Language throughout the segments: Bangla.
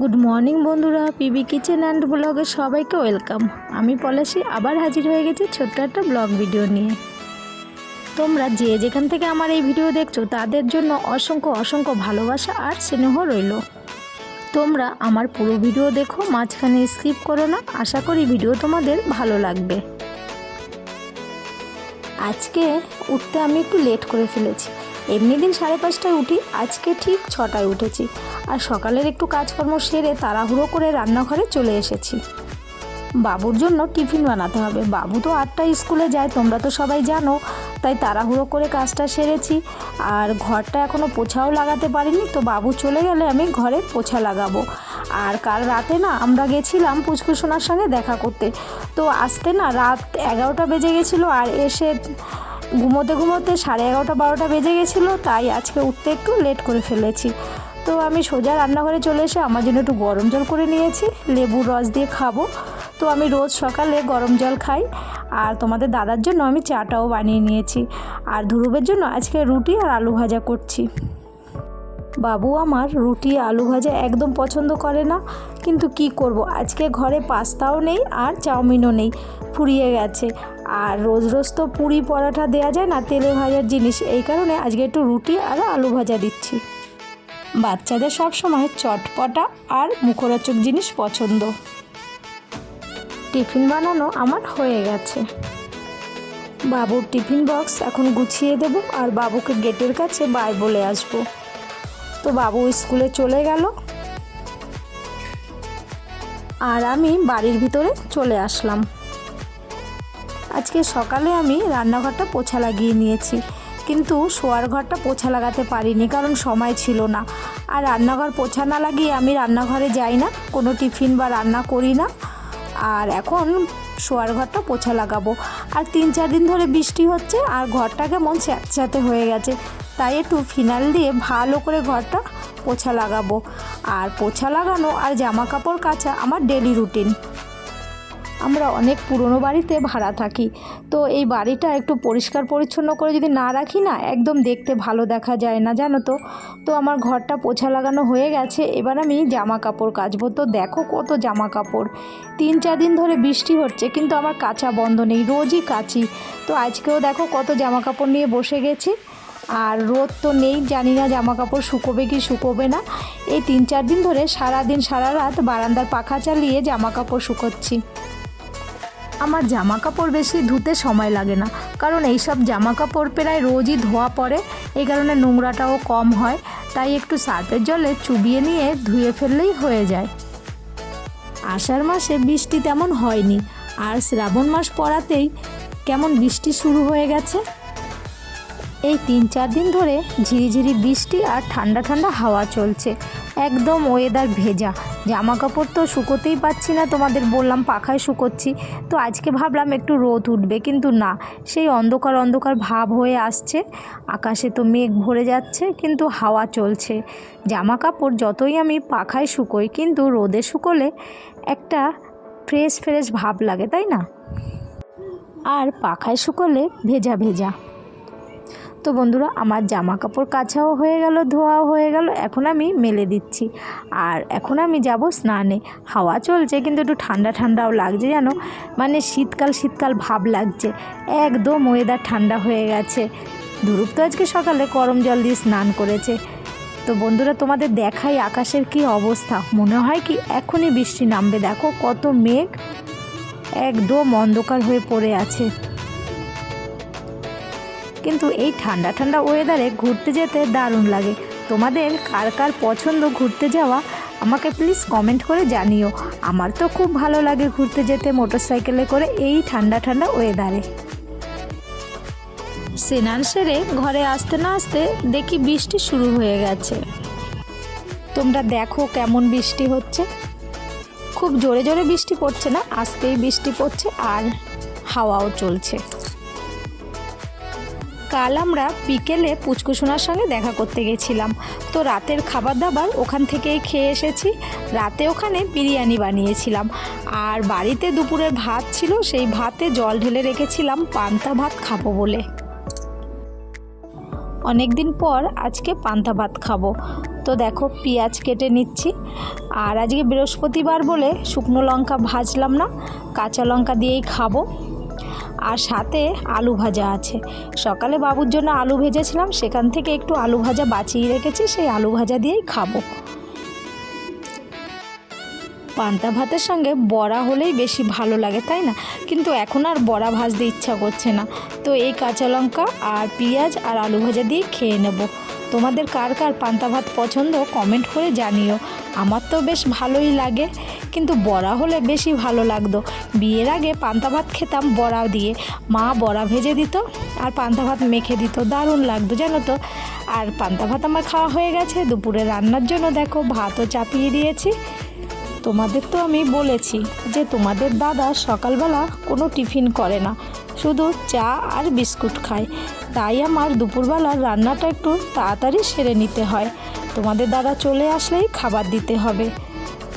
গুড মর্নিং বন্ধুরা। পিবি কিচেন অ্যান্ড ব্লগে সবাইকে ওয়েলকাম আমি পলাশি, আবার হাজির হয়ে গেছি ছোট্ট একটা ব্লগ ভিডিও নিয়ে। তোমরা যে যেখান থেকে আমার এই ভিডিও দেখছ, তাদের জন্য অসংখ্য অসংখ্য ভালোবাসা আর স্নেহ রইল। তোমরা আমার পুরো ভিডিও দেখো, মাঝখানে স্কিপ করো না। আশা করি ভিডিও তোমাদের ভালো লাগবে। আজকে উঠতে আমি একটু লেট করে ফেলেছি। এমনি দিন সাড়ে পাঁচটায় উঠি, আজকে ঠিক ছটায় উঠেছি। আর সকালের একটু কাজকর্ম সেরে তাড়াহুড়ো করে রান্নাঘরে চলে এসেছি। বাবুর জন্য টিফিন বানাতে হবে। বাবু তো আটটায় স্কুলে যায়, তোমরা তো সবাই জানো, তাই তাড়াহুড়ো করে কাজটা সেরেছি। আর ঘরটা এখনও পোছাও লাগাতে পারিনি, তো বাবু চলে গেলে আমি ঘরে পোছা লাগাবো। আর কাল রাতে না, আমরা গেছিলাম পুচকুসোনার সঙ্গে দেখা করতে। তো আসতে না রাত এগারোটা বেজে গেছিল, আর এসে ঘুমোতে ঘুমোতে সাড়ে এগারোটা, বারোটা বেজে গেছিল, তাই আজকে উঠতে একটু লেট করে ফেলেছি। তো আমি সোজা রান্নাঘরে চলে এসে আমার জন্য একটু গরম জল করে নিয়েছি, লেবুর রস দিয়ে খাব। তো আমি রোজ সকালে গরম জল খাই, আর তোমাদের দাদার জন্য আমি চাটাও বানিয়ে নিয়েছি। আর ধ্রুবের জন্য আজকে রুটি আর আলু ভাজা করছি। বাবু আমার রুটি, আলু ভাজা একদম পছন্দ করে না, কিন্তু কি করব? আজকে ঘরে পাস্তাও নেই আর চাউমিনও নেই, ফুরিয়ে গেছে। আর রোজ রোজ তো পুরি পরাঠা দেওয়া যায় না, তেলে ভাজার জিনিস। এই কারণে আজকে একটু রুটি আর আলু ভাজা দিচ্ছি। বাচ্চাদের সব সময় চটপটা আর মুখরোচক জিনিস পছন্দ। টিফিন বানানো আমার হয়ে গেছে। বাবুর টিফিন বক্স এখন গুছিয়ে দেব আর বাবুকে গেটের কাছে বাই বলে আসব। তো বাবু স্কুলে চলে গেল। আর আমি বাড়ির ভিতরে চলে আসলাম। আজকে সকালে আমি রান্নাঘরটা পোছা লাগিয়ে নিয়েছি। কিন্তু শোয়ার ঘরটা পোছা লাগাতে পারিনি, কারণ সময় ছিল না। আর রান্নাঘর পোছা না লাগিয়ে আমি রান্নাঘরে যাই না, কোনো টিফিন বা রান্না করি না। আর এখন শোয়ার ঘরটা পোছা লাগাবো। আর তিন চার দিন ধরে বৃষ্টি হচ্ছে, আর ঘরটা কেমন স্যাঁতস্যাঁতে হয়ে গেছে। তাই একটু ফিনাল দিয়ে ভালো করে ঘরটা পোছা লাগাবো। আর পোছা লাগানো আর জামা কাপড় কাচা আমার ডেলি রুটিন আমরা অনেক পুরনো বাড়িতে ভাড়া থাকি। তো এই বাড়িটা একটু পরিষ্কার পরিচ্ছন্ন করে যদি না রাখি না, একদম দেখতে ভালো দেখা যায় না, জানো তো। তো আমার ঘরটা পোছা লাগানো হয়ে গেছে, এবার আমি জামা কাপড় কাচবো। তো দেখো কত জামা কাপড় তিন চার দিন ধরে বৃষ্টি হচ্ছে, কিন্তু আমার কাচা বন্ধ নেই, রোজই কাচি। তো আজকেও দেখো কত জামা কাপড় নিয়ে বসে গেছি। আর রোদ তো নেই, জানি না জামা কাপড় শুকোবে কি শুকোবে না। এই তিন চার দিন ধরে সারা দিন সারা রাত বারান্দার পাখা চালিয়ে জামা কাপড় শুকোচ্ছি। আমার জামা কাপড় বেশি ধুতে সময় লাগে না। কারণ এইসব জামা কাপড় প্রায় রোজই ধোয়া পড়ে। এই কারণে নোংরাটাও কম হয়। তাই একটু সার্ফের জলে চুবিয়ে নিয়ে ধুয়ে ফেললেই হয়ে যায়। আষাঢ় মাসে বৃষ্টি তেমন হয়নি। আর শ্রাবণ মাস পড়াতেই কেমন বৃষ্টি শুরু হয়ে গেছে? এই তিন চার দিন ধরে ঝিরিঝিরি বৃষ্টি আর ঠান্ডা ঠান্ডা হাওয়া চলছে। একদম ওয়েদার ভেজা। জামা কাপড় তো শুকোতেই পাচ্ছি না, তোমাদের বললাম পাখায় শুকোচ্ছি। তো আজকে ভাবলাম একটু রোদ উঠবে, কিন্তু না, সেই অন্ধকার অন্ধকার ভাব হয়ে আসছে। আকাশে তো মেঘ ভরে যাচ্ছে, কিন্তু হাওয়া চলছে। জামা কাপড় যতই আমি পাখায় শুকোই, কিন্তু রোদে শুকোলে একটা ফ্রেশ ফ্রেশ ভাব লাগে, তাই না? আর পাখায় শুকোলে ভেজা ভেজা। তো বন্ধুরা, আমার জামা কাপড় কাচাও হয়ে গেল, ধোয়াও হয়ে গেল, এখন আমি মেলে দিচ্ছি। আর এখন আমি যাব স্নানে। হাওয়া চলছে, কিন্তু একটু ঠান্ডা ঠান্ডাও লাগছে, জানো? মানে শীতকাল শীতকাল ভাব লাগছে। একদম ওয়েদার ঠান্ডা হয়ে গেছে। ধ্রুব তো আজকে সকালে গরম জল দিয়ে স্নান করেছে। তো বন্ধুরা, তোমাদের দেখাই আকাশের কি অবস্থা। মনে হয় কি এখনই বৃষ্টি নামবে। দেখো কত মেঘ। একদম অন্ধকার হয়ে পড়ে আছে। কিন্তু এই ঠান্ডা ঠান্ডা ওয়েদারে ঘুরতে যেতে দারুণ লাগে। তোমাদের কার কার পছন্দ ঘুরতে যাওয়া, আমাকে প্লিজ কমেন্ট করে জানিও। আমার তো খুব ভালো লাগে ঘুরতে যেতে মোটর সাইকেলে করে এই ঠান্ডা ঠান্ডা ওয়েদারে স্নান সেরে ঘরে আসতে না আসতে দেখি বৃষ্টি শুরু হয়ে গেছে। তোমরা দেখো কেমন বৃষ্টি হচ্ছে। খুব জোরে জোরে বৃষ্টি পড়ছে না, আস্তেই বৃষ্টি পড়ছে আর হাওয়াও চলছে। কাল আমরা বিকেলে পুচকুসোনার সঙ্গে দেখা করতে গেছিলাম। তো রাতের খাবার দাবার ওখান থেকেই খেয়ে এসেছি। রাতে ওখানে বিরিয়ানি বানিয়েছিলাম। আর বাড়িতে দুপুরের ভাত ছিল, সেই ভাতে জল ঢেলে রেখেছিলাম, পান্তা ভাত খাব বলে। অনেক দিন পর আজকে পান্তা ভাত খাব। তো দেখো, পেঁয়াজ কেটে নিচ্ছি। আর আজকে বৃহস্পতিবার বলে শুকনো লঙ্কা ভাজলাম না, কাঁচা লঙ্কা দিয়েই খাব। আর সাথে আলু ভাজা আছে। সকালে বাবুর জন্য আলু ভেজেছিলাম, সেখান থেকে একটু আলু ভাজা বাঁচিয়ে রেখেছি, সেই আলু ভাজা দিয়েই খাব। পান্তা ভাতের সঙ্গে বড়া হলেই বেশি ভালো লাগে, তাই না? কিন্তু এখন আর বড়া ভাজতে ইচ্ছা করছে না। তো এই কাঁচা লঙ্কা আর পেঁয়াজ আর আলু ভাজা দিয়ে খেয়ে নেব। তোমাদের কার কার পান্তা ভাত পছন্দ কমেন্ট করে জানিও। আমার তো বেশ ভালোই লাগে, কিন্তু বড়া হলে বেশি ভালো লাগতো। বিয়ের আগে পান্তা ভাত খেতাম বড়া দিয়ে। মা বড়া ভেজে দিত আর পান্তা ভাত মেখে দিত, দারুণ লাগতো জানো তো। আর পান্তা ভাত আমার খাওয়া হয়ে গেছে, দুপুরে রান্নার জন্য দেখো ভাতও চাপিয়ে দিয়েছি। তোমাদের তো আমি বলেছি যে তোমাদের দাদা সকালবেলা কোনো টিফিন করে না। শুধু চা আর বিস্কুট খায়। তাই আমার দুপুরবেলার রান্নাটা একটু তাড়াতাড়ি সেরে নিতে হয়। তোমাদের দাদা চলে আসলেই খাবার দিতে হবে।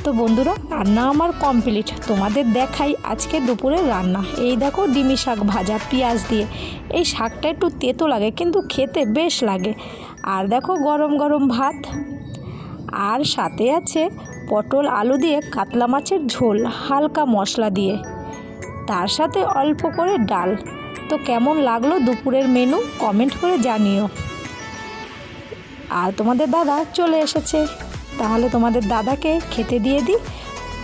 তো বন্ধুরা, রান্না আমার কমপ্লিট। তোমাদের দেখাই আজকে দুপুরে রান্না। এই দেখো ডিমি শাক ভাজা পেঁয়াজ দিয়ে। এই শাকটা একটু তেতো লাগে, কিন্তু খেতে বেশ লাগে। আর দেখো গরম গরম ভাত। আর সাথে আছে পটল আলু দিয়ে কাতলা মাছের ঝোল, হালকা মশলা দিয়ে। তার সাথে অল্প করে ডাল। তো কেমন লাগল দুপুরের মেনু? কমেন্ট করে জানিও। আর তোমাদের দাদা চলে এসেছে। তাহলে তোমাদের দাদাকে খেতে দিয়ে দিই।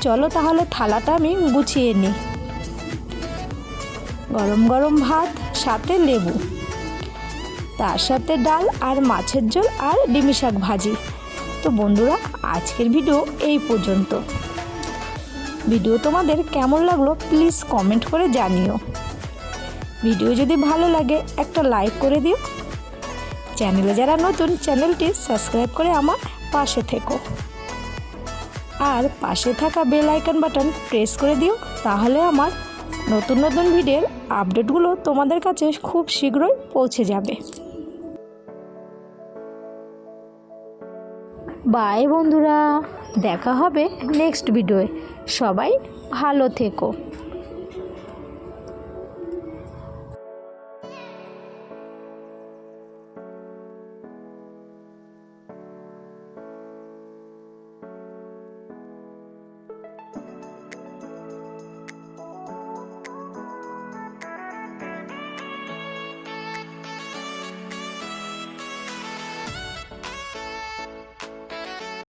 চলো তাহলে থালাটা আমি গুছিয়ে নিই। গরম গরম ভাত, সাথে লেবু। তার সাথে ডাল আর মাছের ঝোল আর ডিমি শাক ভাজি। তো বন্ধুরা, আজকের ভিডিও এই পর্যন্ত। ভিডিও তোমাদের কেমন লাগল প্লিজ কমেন্ট করে জানিও। ভিডিও যদি ভালো লাগে, একটা লাইক করে দিও। চ্যানেলে যারা নতুন, চ্যানেলটি সাবস্ক্রাইব করে আমার পাশে থেকো। আর পাশে থাকা বেল আইকন বাটন প্রেস করে দিও, তাহলে আমার নতুন নতুন ভিডিওর আপডেটগুলো তোমাদের কাছে খুব শীঘ্রই পৌঁছে যাবে। বাই বন্ধুরা। দেখা হবে নেক্সট ভিডিওয়ে সবাই ভালো থেকো।